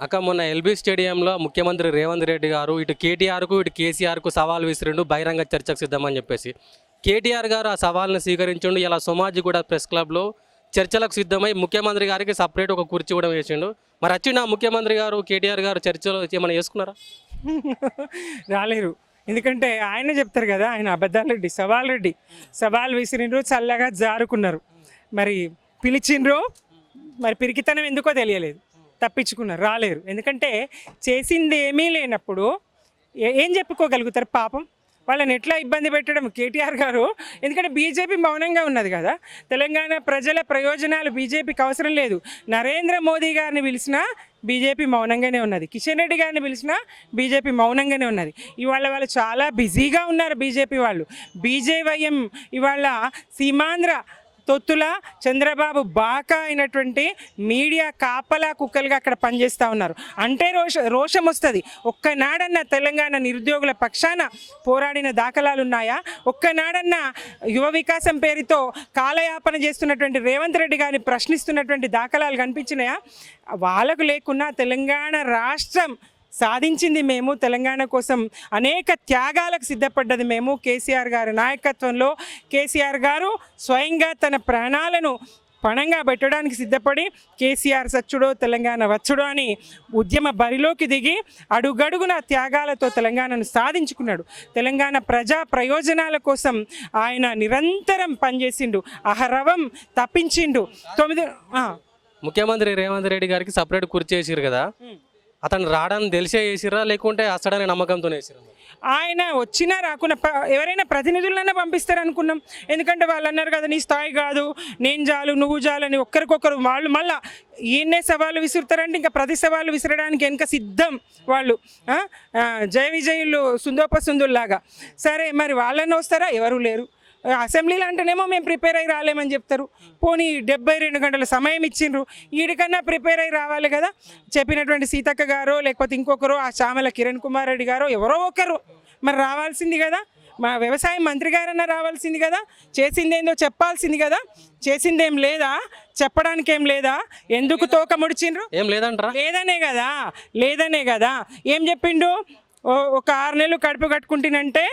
అక్క మొన్న ఎల్బీ స్టేడియంలో ముఖ్యమంత్రి రేవంత్ రెడ్డి గారు ఇటు కేటీఆర్కు ఇటు కేసీఆర్కు సవాల్ విసిరిండు బహిరంగ చర్చకు సిద్ధమని చెప్పేసి. కేటీఆర్ గారు ఆ సవాల్ని స్వీకరించిండు ఇలా సోమాజి కూడా ప్రెస్ క్లబ్లో చర్చలకు సిద్ధమై ముఖ్యమంత్రి గారికి సపరేట్ ఒక కుర్చీ కూడా వేసిండు. మరి వచ్చిండు ముఖ్యమంత్రి గారు కేటీఆర్ గారు చర్చలో ఏమైనా చేసుకున్నారా రాలేరు. ఎందుకంటే ఆయన చెప్తారు కదా ఆయన అబద్ధాలు రెడ్డి సవాల్ రెడ్డి. సవాల్ విసిరిండ్రు చల్లగా జారుకున్నారు. మరి పిలిచిండ్రు మరి పిరికితనం ఎందుకో తెలియలేదు. తప్పించుకున్నారు రాలేరు. ఎందుకంటే చేసింది ఏమీ లేనప్పుడు ఏ- ఏం చెప్పుకోగలుగుతారు పాపం? వాళ్ళని ఎట్లా ఇబ్బంది పెట్టడం? కేటీఆర్ గారు ఎందుకంటే బీజేపీ మౌనంగా ఉన్నది కదా. తెలంగాణ ప్రజల ప్రయోజనాలు బీజేపీకి అవసరం లేదు. నరేంద్ర మోదీ గారిని పిలిచినా బీజేపీ మౌనంగానే ఉన్నది. కిషన్ రెడ్డి గారిని పిలిచినా బీజేపీ మౌనంగానే ఉన్నది. ఇవాళ వాళ్ళు చాలా బిజీగా ఉన్నారు బీజేపీ వాళ్ళు. బీజేవైఎం ఇవాళ సీమాంధ్ర తొత్తుల చంద్రబాబు బాకా అయినటువంటి మీడియా కాపలా కుక్కలుగా అక్కడ పనిచేస్తూ ఉన్నారు. అంటే రోష రోషం వస్తుంది. ఒక్కనాడన్న తెలంగాణ నిరుద్యోగుల పక్షాన పోరాడిన దాఖలాలు ఉన్నాయా? ఒక్కనాడన్న యువ వికాసం పేరుతో కాలయాపన చేస్తున్నటువంటి రేవంత్ రెడ్డి గారిని ప్రశ్నిస్తున్నటువంటి దాఖలాలు కనిపించినాయా? వాళ్ళకు లేకున్నా తెలంగాణ రాష్ట్రం సాధించింది మేము తెలంగాణ కోసం అనేక త్యాగాలకు సిద్ధపడ్డది మేము కేసీఆర్ గారి నాయకత్వంలో. కేసీఆర్ గారు స్వయంగా తన ప్రాణాలను పణంగా పెట్టడానికి సిద్ధపడి కేసీఆర్ సచ్చుడో తెలంగాణ వచ్చుడో అని ఉద్యమ బరిలోకి దిగి అడుగడుగున త్యాగాలతో తెలంగాణను సాధించుకున్నాడు. తెలంగాణ ప్రజా ప్రయోజనాల కోసం ఆయన నిరంతరం పనిచేసిండు అహరవం తప్పించిండు. తొమ్మిది ముఖ్యమంత్రి రేవంత్ రెడ్డి గారికి సపరేట్ కుర్చీ వేసిరు కదా. అతను రావడానికి తెలిసే వేసిరా లేకుంటే అసడనే నమ్మకంతో వేసిరా ఆయన వచ్చినా రాకుండా ప- ఎవరైనా ప్రతినిధులైనా పంపిస్తారు అనుకున్నాం ఎందుకంటే వాళ్ళు అన్నారు కదా నీ స్థాయి కాదు నేను చాలు నువ్వు చాలు అని ఒక్కరికొకరు వాళ్ళు మళ్ళా ఈయన్నే సవాలు విసురుతారంటే ఇంకా ప్రతి సవాలు విసరడానికి వెనక సిద్ధం వాళ్ళు. జయ విజయులు సుందోప సుందుల్లాగా. సరే మరి వాళ్ళని వస్తారా? ఎవరు లేరు. అసెంబ్లీలో అంటేనేమో మేము ప్రిపేర్ అయ్యి రాలేమని చెప్తారు. పోనీ డెబ్బై రెండు గంటల సమయం ఇచ్చిండ్రు. వీడికన్నా ప్రిపేర్ అయ్యి రావాలి కదా. చెప్పినటువంటి సీతక్క గారో లేకపోతే ఇంకొకరు ఆ చామల కిరణ్ కుమార్ రెడ్డి గారో ఎవరో ఒకరు. మరి రావాల్సింది కదా. మా వ్యవసాయ మంత్రి గారన్నా రావాల్సింది కదా. చేసిందేందో చెప్పాల్సింది కదా. చేసిందేం లేదా? చెప్పడానికి ఏం లేదా? ఎందుకు తోక ముడిచిండ్రు? ఏం లేదంటారా. లేదనే కదా. లేదనే కదా. ఏం చెప్పిండు? ఓ- ఒక ఆరు నెలలు కడుపు కట్టుకుంటున్నంటే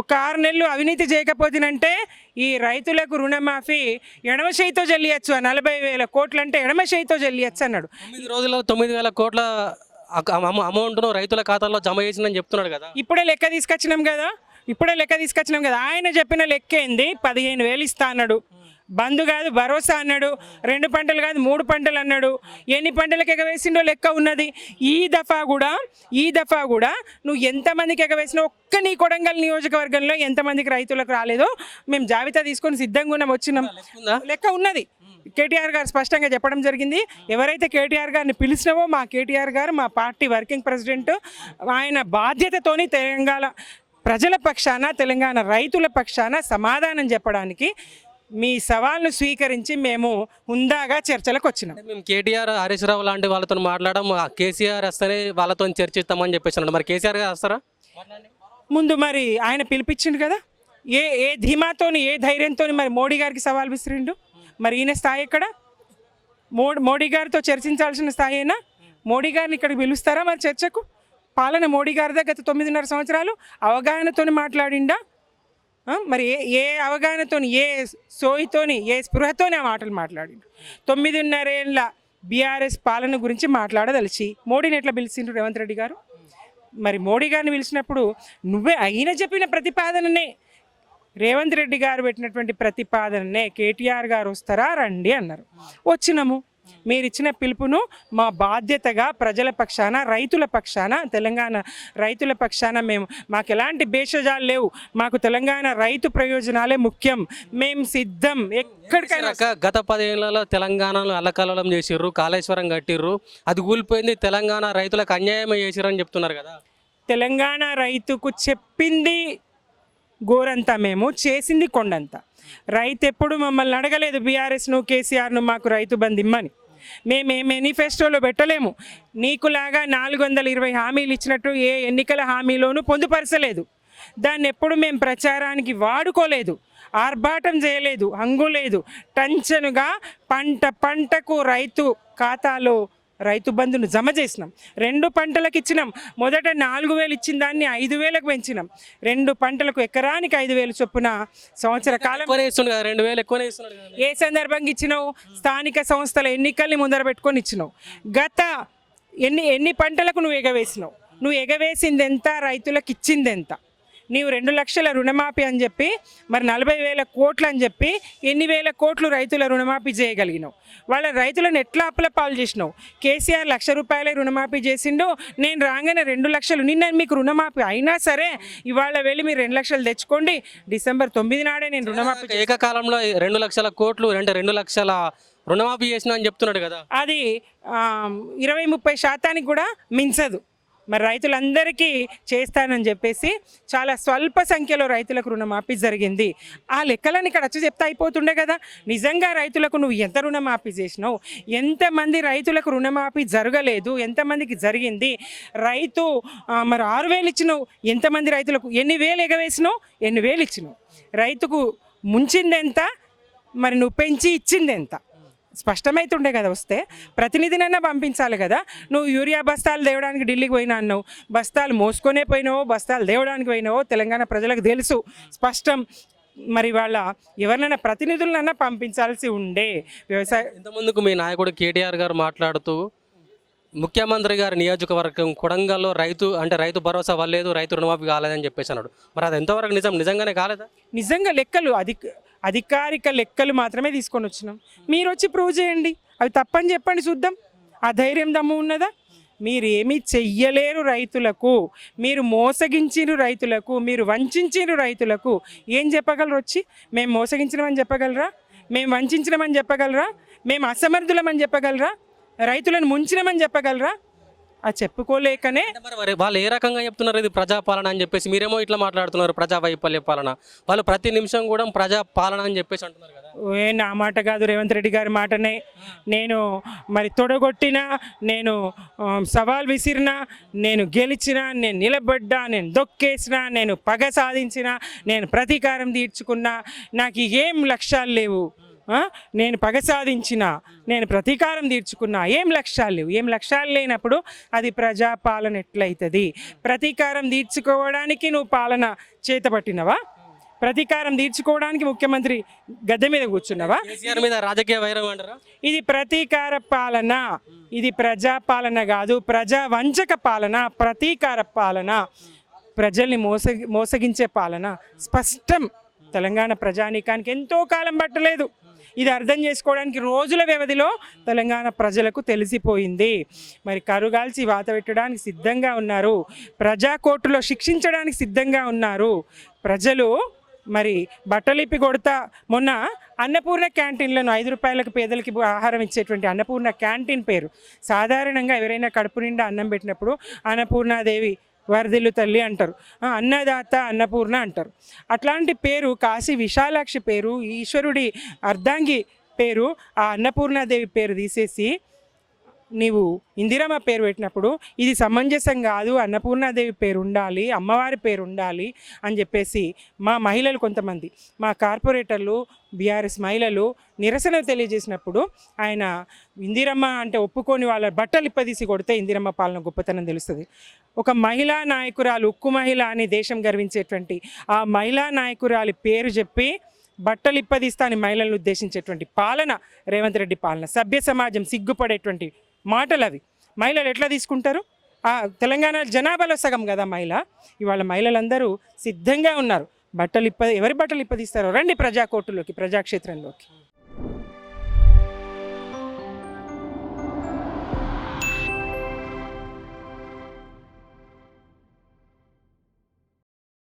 ఒక ఆరు నెలలు అవినీతి చేయకపోతేనంటే ఈ రైతులకు రుణమాఫీ ఎడమ చేయితో జల్లియచ్చు ఆ నలభై వేల కోట్లు అంటే ఎడమ చేయితో జల్లియచ్చు అన్నాడు. తొమ్మిది రోజుల్లో తొమ్మిది వేల కోట్ల అమౌంట్ను రైతుల ఖాతాల్లో జమ చేసిందని చెప్తున్నాడు కదా. ఇప్పుడే లెక్క తీసుకొచ్చినాం కదా. ఇప్పుడే లెక్క తీసుకొచ్చినాం కదా. ఆయన చెప్పిన లెక్క ఏంది పదిహేను వేలు ఇస్తా అన్నాడు. బంధు కాదు భరోసా అన్నాడు. రెండు పంటలు కాదు మూడు పంటలు అన్నాడు. ఎన్ని పంటలకు ఎగవేసిండో లెక్క ఉన్నది. ఈ దఫా కూడా ఈ దఫా కూడా నువ్వు ఎంతమందికి ఎగవేసినా ఒక్క నీ కొడంగల్ నియోజకవర్గంలో ఎంతమందికి రైతులకు రాలేదో మేము జాబితా తీసుకొని సిద్ధంగా ఉన్నాం వచ్చినాం. లెక్క ఉన్నది. కేటీఆర్ గారు స్పష్టంగా చెప్పడం జరిగింది. ఎవరైతే కేటీఆర్ గారిని పిలిచినావో మా కేటీఆర్ గారు మా పార్టీ వర్కింగ్ ప్రెసిడెంట్ ఆయన బాధ్యతతోని తెలంగాణ ప్రజల పక్షాన తెలంగాణ రైతుల పక్షాన సమాధానం చెప్పడానికి మీ సవాల్ను స్వీకరించి మేము హుందాగా చర్చలకు వచ్చినాం. మేము కేటీఆర్ హరీష్ రావు లాంటి వాళ్ళతో మాట్లాడడం కేసీఆర్ వస్తేనే వాళ్ళతో చర్చిస్తామని చెప్పేసి అన్నాడు. మరి కేసీఆర్ గారు వస్తారా? ముందు మరి ఆయన పిలిపించిండు కదా? ఏ ఏ ధీమాతోని ఏ ధైర్యంతో మరి మోడీ గారికి సవాల్ విసిరిండు? మరి ఈయన స్థాయి ఎక్కడ? మోడీ మోడీ గారితో చర్చించాల్సిన స్థాయినా మోడీ గారిని ఇక్కడికి పిలుస్తారా మరి చర్చకు? పాలన మోడీ గారిదే గత తొమ్మిదిన్నర సంవత్సరాలు అవగాహనతోని మాట్లాడిండా? మరి ఏ ఏ అవగాహనతోని ఏ సోయితోని ఏ స్పృహతోని ఆ మాటలు మాట్లాడి తొమ్మిదిన్నరేళ్ళ బీఆర్ఎస్ పాలన గురించి మాట్లాడదలిచి మోడీని ఎట్లా పిలిచిండ్రు రేవంత్ రెడ్డి గారు? మరి మోడీ గారిని పిలిచినప్పుడు నువ్వే అయిన చెప్పిన ప్రతిపాదననే రేవంత్ రెడ్డి గారు పెట్టినటువంటి ప్రతిపాదననే కేటీఆర్ గారు వస్తారా రండి అన్నారు. వచ్చినాము. మీరు ఇచ్చిన పిలుపును మా బాధ్యతగా ప్రజల పక్షాన రైతుల పక్షాన తెలంగాణ రైతుల పక్షాన మేము మాకు ఎలాంటి భేషజాలు లేవు. మాకు తెలంగాణ రైతు ప్రయోజనాలే ముఖ్యం. మేము సిద్ధం. ఎక్కడికైనా గత పదేళ్ళలో తెలంగాణలో అల్లకల్లోలం చేసిర్రు కాళేశ్వరం కట్టిర్రు. అది కూలిపోయింది తెలంగాణ రైతులకు అన్యాయం చేసిర్రు అని చెప్తున్నారు కదా. తెలంగాణ రైతుకు చెప్పింది గోరంతా మేము చేసింది కొండంత. రైతు ఎప్పుడు మమ్మల్ని అడగలేదు బీఆర్ఎస్ను కేసీఆర్ను మాకు రైతు బంధు ఇమ్మని. మేము ఏ మేనిఫెస్టోలో పెట్టలేము. నీకులాగా నాలుగు వందల ఇరవై హామీలు ఇచ్చినట్టు ఏ ఎన్నికల హామీలోనూ పొందుపరచలేదు. దాన్ని ఎప్పుడు మేము ప్రచారానికి వాడుకోలేదు. ఆర్భాటం చేయలేదు హంగు లేదు టంచనుగా పంట పంటకు రైతు ఖాతాలో రైతు బంధును జమ చేసినాం. రెండు పంటలకు ఇచ్చినాం. మొదట నాలుగు వేలు ఇచ్చిన దాన్ని ఐదు వేలకు పెంచినాం. రెండు పంటలకు ఎకరానికి ఐదు వేలు చొప్పున సంవత్సర కాలం రెండు వేలు ఎక్కువనే ఏ సందర్భంగా ఇచ్చినావు? స్థానిక సంస్థల ఎన్నికల్ని ముందర పెట్టుకొని ఇచ్చినావు. గత ఎన్ని ఎన్ని పంటలకు నువ్వు ఎగవేసినావు? నువ్వు ఎగవేసింది ఎంత? రైతులకు ఇచ్చింది ఎంత? నీవు రెండు లక్షల రుణమాఫీ అని చెప్పి మరి నలభై వేల కోట్లు అని చెప్పి ఎన్ని వేల కోట్లు రైతుల రుణమాఫీ చేయగలిగినావు? వాళ్ళ రైతులను ఎట్లా అప్పుల పాలు చేసినావు? కేసీఆర్ లక్ష రూపాయలే రుణమాఫీ చేసిండు నేను రాగానే రెండు లక్షలు నిన్న మీకు రుణమాఫీ అయినా సరే ఇవాళ వెళ్ళి మీరు రెండు లక్షలు తెచ్చుకోండి డిసెంబర్ తొమ్మిది నాడే నేను రుణమాఫీ ఏకకాలంలో రెండు లక్షల కోట్లు అంటే రెండు లక్షల రుణమాఫీ చేసిన అని చెప్తున్నాడు కదా. అది ఇరవై ముప్పై శాతానికి కూడా మించదు. మరి రైతులందరికీ చేస్తానని చెప్పేసి చాలా స్వల్ప సంఖ్యలో రైతులకు రుణమాఫీ జరిగింది. ఆ లెక్కలను ఇక్కడ వచ్చి చెప్తా అయిపోతుండే కదా. నిజంగా రైతులకు నువ్వు ఎంత రుణమాఫీ చేసినావు? ఎంతమంది రైతులకు రుణమాఫీ జరగలేదు? ఎంతమందికి జరిగింది? రైతు మరి ఆరు వేలు ఇచ్చినావు. ఎంతమంది రైతులకు? ఎన్ని వేలు ఎగవేసినావు? ఎన్ని వేలు ఇచ్చినావు? రైతుకు ముంచిందెంత? మరి నువ్వు పెంచి ఇచ్చింది ఎంత స్పష్టమైతుండే కదా వస్తే ప్రతినిధినైనా పంపించాలి కదా. నువ్వు యూరియా బస్తాలు తేవడానికి ఢిల్లీకి పోయినా అన్నావు. బస్తాలు మోసుకొనే పోయినావో బస్తాలు తేవడానికి పోయినావో తెలంగాణ ప్రజలకు తెలుసు. స్పష్టం. మరి వాళ్ళ ఎవరినైనా ప్రతినిధులనైనా పంపించాల్సి ఉండే వ్యవసాయ ఇంతకుముందుకు మీ నాయకుడు కేటీఆర్ గారు మాట్లాడుతూ ముఖ్యమంత్రి గారి నియోజకవర్గం కొడంగల్లో రైతు అంటే రైతు భరోసా వల్లేదు రైతు రుణమాఫీ కాలేదని చెప్పేసి అన్నాడు. మరి అది ఎంతవరకు నిజం? నిజంగానే కాలేదా? నిజంగా లెక్కలు అధిక అధికారిక లెక్కలు మాత్రమే తీసుకొని వచ్చినాం. మీరు వచ్చి ప్రూవ్ చేయండి. అవి తప్పని చెప్పండి చూద్దాం. ఆ ధైర్యం దమ్ము ఉన్నదా? మీరు ఏమీ చెయ్యలేరు రైతులకు. మీరు మోసగించిన రైతులకు. మీరు వంచిరు రైతులకు. ఏం చెప్పగలరు వచ్చి? మేము మోసగించినామని చెప్పగలరా? మేము వంచినామని చెప్పగలరా? మేము అసమర్థులమని చెప్పగలరా? రైతులను ముంచినామని చెప్పగలరా? అది చెప్పుకోలేకనే మరి వాళ్ళు ఏ రకంగా చెప్తున్నారు? ఇది ప్రజాపాలన అని చెప్పేసి మీరేమో ఇట్లా మాట్లాడుతున్నారు ప్రజా వైఫల్య పాలన. వాళ్ళు ప్రతి నిమిషం కూడా ప్రజా పాలన అని చెప్పేసి అంటున్నారు కదా. ఏ నా మాట కాదు రేవంత్ రెడ్డి గారి మాటనే. నేను మరి తొడగొట్టినా నేను ఆ, సవాల్ విసిరినా నేను గెలిచినా నేను నిలబడ్డా నేను దొక్కేసినా నేను పగ సాధించిన నేను ప్రతీకారం తీర్చుకున్నా నాకు ఏం లక్ష్యాలు లేవు. ఆ? నేను పగ సాధించిన నేను ప్రతీకారం తీర్చుకున్నా ఏం లక్ష్యాలు లేవు. ఏం లక్ష్యాలు లేనప్పుడు అది ప్రజాపాలన ఎట్లయితుంది ప్రతీకారం తీర్చుకోవడానికి నువ్వు పాలన చేతపట్టినవా? ప్రతీకారం తీర్చుకోవడానికి ముఖ్యమంత్రి గద్దె మీద కూర్చున్నావా? మీద రాజకీయ వైరం అంటారా? ఇది ప్రతీకార పాలన. ఇది ప్రజాపాలన కాదు ప్రజా వంచక పాలన ప్రతీకార పాలన. ప్రజల్ని మోసగి మోసగించే పాలన. స్పష్టం తెలంగాణ ప్రజానీకానికి ఎంతో కాలం పట్టలేదు. ఇది అర్థం చేసుకోవడానికి రోజుల వ్యవధిలో తెలంగాణ ప్రజలకు తెలిసిపోయింది. మరి కరుగాల్చి వాత పెట్టడానికి సిద్ధంగా ఉన్నారు. ప్రజా కోర్టులో శిక్షించడానికి సిద్ధంగా ఉన్నారు. ప్రజలు మరి బట్టలిప్పి కొడతా మొన్న అన్నపూర్ణ క్యాంటీన్లను ఐదు రూపాయలకు పేదలకి ఆహారం ఇచ్చేటువంటి అన్నపూర్ణ క్యాంటీన్ పేరు. సాధారణంగా ఎవరైనా కడుపు నిండా అన్నం పెట్టినప్పుడు అన్నపూర్ణాదేవి వరదిల్లు తల్లి అంటారు. అన్నదాత అన్నపూర్ణ అంటారు. అట్లాంటి పేరు కాశీ విశాలాక్షి పేరు ఈశ్వరుడి అర్ధాంగి పేరు ఆ అన్నపూర్ణాదేవి పేరు తీసేసి నీవు ఇందిరమ్మ పేరు పెట్టినప్పుడు ఇది సమంజసం కాదు అన్నపూర్ణాదేవి పేరు ఉండాలి అమ్మవారి పేరు ఉండాలి అని చెప్పేసి మా మహిళలు కొంతమంది మా కార్పొరేటర్లు బీఆర్ఎస్ మహిళలు నిరసన తెలియజేసినప్పుడు ఆయన ఇందిరమ్మ అంటే ఒప్పుకొని వాళ్ళ బట్టలు ఇప్పదీసి కొడితే ఇందిరమ్మ పాలన గొప్పతనం తెలుస్తుంది. ఒక మహిళా నాయకురాలు ఉక్కు మహిళ అని దేశం గర్వించేటువంటి ఆ మహిళా నాయకురాలి పేరు చెప్పి బట్టలు ఇప్పదీస్తా అని మహిళలను ఉద్దేశించేటువంటి పాలన రేవంత్ రెడ్డి పాలన సభ్య సమాజం సిగ్గుపడేటువంటి మాటలు అవి మహిళలు ఎట్లా తీసుకుంటారు? తెలంగాణ జనాభాలో సగం కదా మహిళ. ఇవాళ మహిళలందరూ సిద్ధంగా ఉన్నారు. బట్టలు ఇప్ప ఎవరి బట్టలు ఇప్పదీస్తారో రండి ప్రజా కోర్టులోకి ప్రజాక్షేత్రంలోకి.